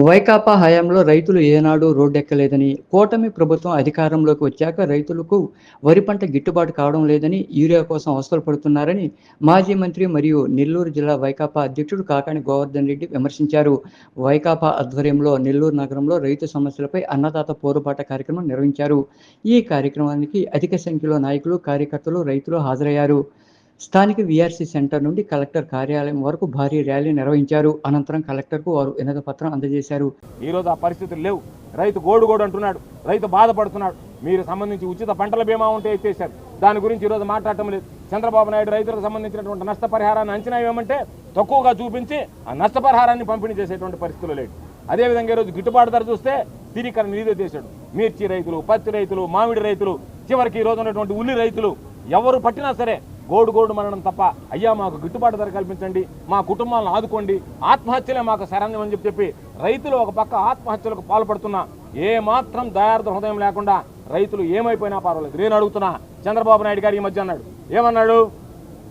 వైకాపా హయాంలో రైతులు ఏనాడు రోడ్డెక్కలేదని, కూటమి ప్రభుత్వం అధికారంలోకి వచ్చాక రైతులకు వరి పంట గిట్టుబాటు కావడం లేదని, యూరియా కోసం అవసరం పడుతున్నారని మాజీ మంత్రి మరియు నెల్లూరు జిల్లా వైకాపా అధ్యక్షుడు కాకాని గోవర్ధన్ రెడ్డి విమర్శించారు. వైకాపా ఆధ్వర్యంలో నెల్లూరు నగరంలో రైతు సమస్యలపై అన్నదాత పోరుబాట కార్యక్రమం నిర్వహించారు. ఈ కార్యక్రమానికి అధిక సంఖ్యలో నాయకులు, కార్యకర్తలు, రైతులు హాజరయ్యారు. స్థానిక వీఆర్సీ సెంటర్ నుండి కలెక్టర్ కార్యాలయం వరకు భారీ ర్యాలీ నిర్వహించారు. అనంతరం కలెక్టర్కు వారు వినతిపత్రం అందజేశారు. ఈరోజు ఆ పరిస్థితులు లేవు. రైతు గోడు గోడు అంటున్నాడు. రైతు బాధపడుతున్నాడు. మీరు సంబంధించి ఉచిత పంటల బీమా ఉంటే ఇచ్చేశారు. దాని గురించి ఈరోజు మాట్లాడటం లేదు. చంద్రబాబు నాయుడు రైతులకు సంబంధించినటువంటి నష్టపరిహారాన్ని అంచనా ఏమంటే తక్కువగా చూపించి ఆ నష్టపరిహారాన్ని పంపిణీ చేసేటువంటి పరిస్థితులు లేడు అదేవిధంగా ఈరోజు గిట్టుబాటు ధర చూస్తే తిరిగి నిధి చేశాడు. మిర్చి రైతులు పత్తి రైతులు మామిడి రైతులు చివరికి ఈ రోజు ఉన్నటువంటి ఉల్లి రైతులు ఎవరు పట్టినా సరే గోడు గోడు మనడం తప్ప అయ్యా మాకు గిట్టుబాటు ధర కల్పించండి మా కుటుంబాలను ఆదుకోండి ఆత్మహత్యలే మాకు శరణ్యం అని చెప్పి చెప్పి రైతులు ఒక పక్క ఆత్మహత్యలకు పాల్పడుతున్నా ఏ మాత్రం దయార్థ హృదయం లేకుండా రైతులు ఏమైపోయినా పర్వాలేదు. నేను అడుగుతున్నా చంద్రబాబు నాయుడు గారు ఈ మధ్య అన్నాడు ఏమన్నాడు?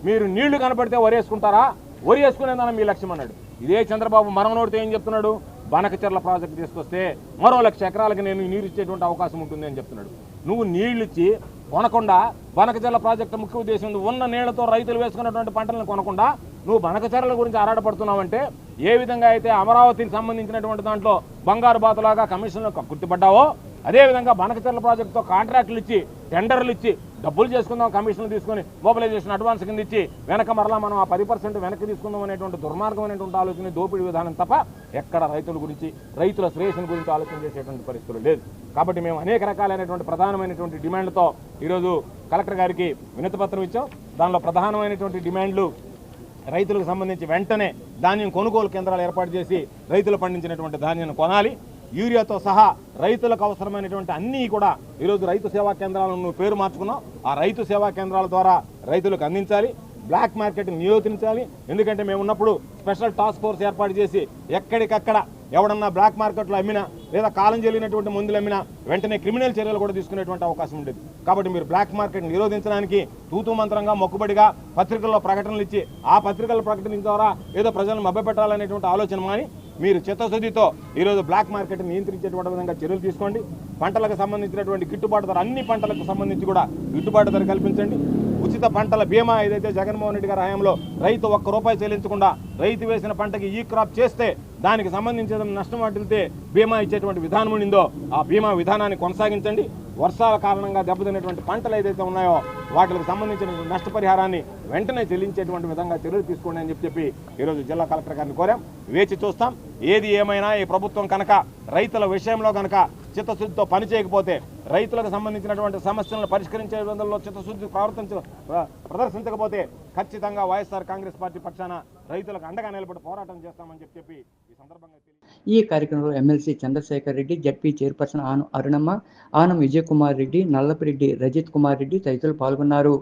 మీరు నీళ్ళు కనపడితే వరేసుకుంటారా? వరేసుకునేదాన్ని మీ లక్ష్యం అన్నాడు. ఇదే చంద్రబాబు మరణ నోడితే ఏం చెప్తున్నాడు? బనకచెర్ల ప్రాజెక్టు తీసుకొస్తే మరో లక్ష ఎకరాలకి నేను నీరు ఇచ్చేటువంటి అవకాశం ఉంటుంది అని చెప్తున్నాడు. నువ్వు నీళ్ళు ఇచ్చి కొనకుండా బనకచర్ల ప్రాజెక్టు ముఖ్య ఉద్దేశం ఉన్న నీళ్ళతో రైతులు వేసుకున్నటువంటి పంటలను కొనకుండా నువ్వు బనకచర్ల గురించి ఆరాటపడుతున్నావంటే ఏ విధంగా అయితే అమరావతికి సంబంధించినటువంటి దాంట్లో బంగారు బాతలాగా కమిషన్లు గుర్తుపడ్డావో అదేవిధంగా బనకచర్ల ప్రాజెక్టుతో కాంట్రాక్టులు ఇచ్చి టెండర్లు ఇచ్చి డబ్బులు చేసుకుందాం కమిషన్లు తీసుకొని మొబిలైజేషన్ అడ్వాన్స్ కింద ఇచ్చి వెనక మరలా మనం ఆ పది పర్సెంట్ వెనక్కి తీసుకుందాం అనేటువంటి దుర్మార్గమైనటువంటి ఆలోచన దోపిడీ విధానం తప్ప ఎక్కడ రైతుల గురించి రైతుల శ్రేయస్సుని గురించి ఆలోచన చేసేటువంటి పరిస్థితులు లేదు. కాబట్టి మేము అనేక రకాలైనటువంటి ప్రధానమైనటువంటి డిమాండ్లతో ఈరోజు కలెక్టర్ గారికి వినతిపత్రం ఇచ్చాం. దానిలో ప్రధానమైనటువంటి డిమాండ్లు రైతులకు సంబంధించి వెంటనే ధాన్యం కొనుగోలు కేంద్రాలు ఏర్పాటు చేసి రైతులు పండించినటువంటి ధాన్యాన్ని కొనాలి. యూరియాతో సహా రైతులకు అవసరమైనటువంటి అన్నీ కూడా ఈరోజు రైతు సేవా కేంద్రాలను నువ్వు పేరు మార్చుకున్నావు. ఆ రైతు సేవా కేంద్రాల ద్వారా రైతులకు అందించాలి. బ్లాక్ మార్కెట్ని నియోజించాలి ఎందుకంటే మేము ఉన్నప్పుడు స్పెషల్ టాస్క్ ఫోర్స్ ఏర్పాటు చేసి ఎక్కడికక్కడ ఎవడన్నా బ్లాక్ మార్కెట్లో అమ్మినా లేదా కాలం జరిగినటువంటి మందులు అమ్మినా వెంటనే క్రిమినల్ చర్యలు కూడా తీసుకునేటువంటి అవకాశం ఉండేది. కాబట్టి మీరు బ్లాక్ మార్కెట్ నిరోధించడానికి తూతూ మంత్రంగా మొక్కుబడిగా పత్రికల్లో ప్రకటనలు ఇచ్చి ఆ పత్రికల ప్రకటన ద్వారా ఏదో ప్రజలను మభ్యపెట్టాలనేటువంటి ఆలోచన మాని మీరు చిత్తశుద్ధితో ఈరోజు బ్లాక్ మార్కెట్ నియంత్రించేటువంటి విధంగా చర్యలు తీసుకోండి. పంటలకు సంబంధించినటువంటి గిట్టుబాటు ధర అన్ని పంటలకు సంబంధించి కూడా గిట్టుబాటు ధర కల్పించండి. ఉచిత పంటల బీమా ఏదైతే జగన్మోహన్ రెడ్డి గారి హయాంలో రైతు ఒక్క రూపాయి చెల్లించకుండా రైతు వేసిన పంటకి ఈ క్రాప్ చేస్తే దానికి సంబంధించిన నష్టం వాటిల్తే బీమా ఇచ్చేటువంటి విధానం ఉండిందో ఆ బీమా విధానాన్ని కొనసాగించండి. వర్షాల కారణంగా దెబ్బతిన్నటువంటి పంటలు ఏదైతే ఉన్నాయో వాటికి సంబంధించిన నష్టపరిహారాన్ని వెంటనే చెల్లించేటువంటి విధంగా చర్యలు తీసుకోండి అని చెప్పి చెప్పి ఈరోజు జిల్లా కలెక్టర్ గారిని కోరాం. వేచి చూస్తాం. ఏది ఏమైనా ఈ ప్రభుత్వం కనుక రైతుల విషయంలో కనుక చిత్తశుద్ధితో పని చేయకపోతే రైతులకు సంబంధించినటువంటి సమస్యలను పరిష్కరించే విధంలో చిత్తశుద్ధి ప్రవర్తించ ప్రదర్శించకపోతే ఖచ్చితంగా వైఎస్ఆర్ కాంగ్రెస్ పార్టీ పక్షాన రైతులకు అండగా నిలబడి పోరాటం చేస్తామని చెప్పి చెప్పి ఈ సందర్భంగా ఈ కార్యక్రమంలో MLC Chandrasekhar Reddy, ZP chairperson Anu Arunamma, Anam Vijayakumar Reddy, నల్లపిరెడ్డి Rajith Kumar Reddy తదితరులు పాల్గొన్నారు.